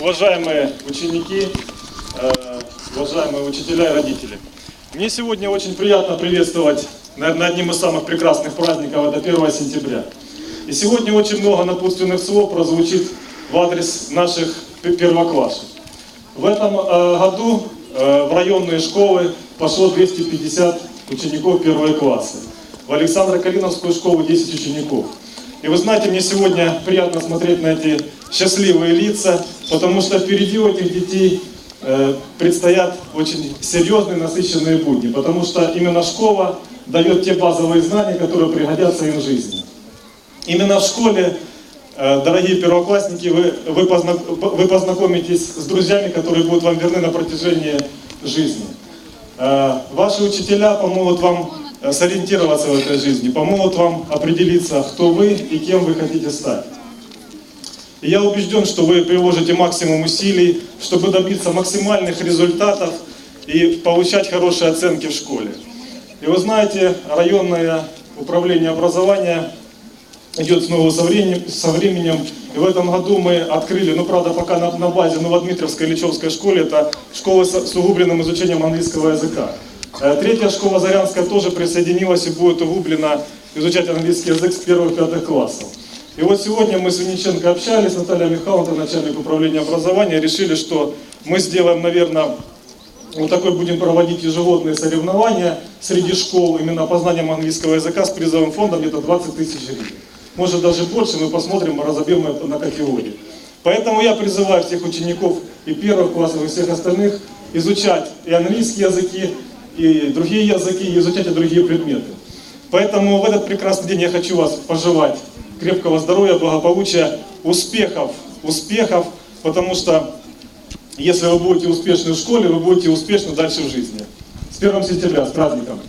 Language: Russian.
уважаемые ученики, э, уважаемые учителя и родители. Мне сегодня очень приятно приветствовать, наверное, одним из самых прекрасных праздников, это 1 сентября. И сегодня очень много напутственных слов прозвучит в адрес наших пе- первоклассников. В этом э, году э, в районные школы пошло 250 учеников первого класса. В Александро-Калиновскую школу 10 учеников. И вы знаете, мне сегодня приятно смотреть на эти счастливые лица, потому что впереди у этих детей э, предстоят очень серьезные, насыщенные будни, потому что именно школа дает те базовые знания, которые пригодятся им в жизни. Именно в школе, э, дорогие первоклассники, вы, вы, позна- вы познакомитесь с друзьями, которые будут вам верны на протяжении жизни. Э, Ваши учителя помогут вам сориентироваться в этой жизни, помогут вам определиться, кто вы и кем вы хотите стать. И я убежден, что вы приложите максимум усилий, чтобы добиться максимальных результатов и получать хорошие оценки в школе. И вы знаете, районное управление образования идет снова со временем, со временем. И в этом году мы открыли, ну правда пока на, на базе Новодмитровской Ильичевской школе, это школа с, с углубленным изучением английского языка. Э, Третья школа Зарянская тоже присоединилась и будет углубленно изучать английский язык с первых-пятых классов. И вот сегодня мы с Винниченко общались, Наталья Михайловна, начальник управления образования, решили, что мы сделаем, наверное, вот такой будем проводить ежегодные соревнования среди школ именно по знаниям английского языка с призовым фондом где-то 20 тысяч гривен. Может даже больше, мы посмотрим, разобьем это на категории. Поэтому я призываю всех учеников и первых классов, и всех остальных изучать и английские языки, и другие языки, и изучать и другие предметы. Поэтому в этот прекрасный день я хочу вас пожелать крепкого здоровья, благополучия, успехов, успехов, потому что если вы будете успешны в школе, вы будете успешны дальше в жизни. С 1 сентября, с праздником!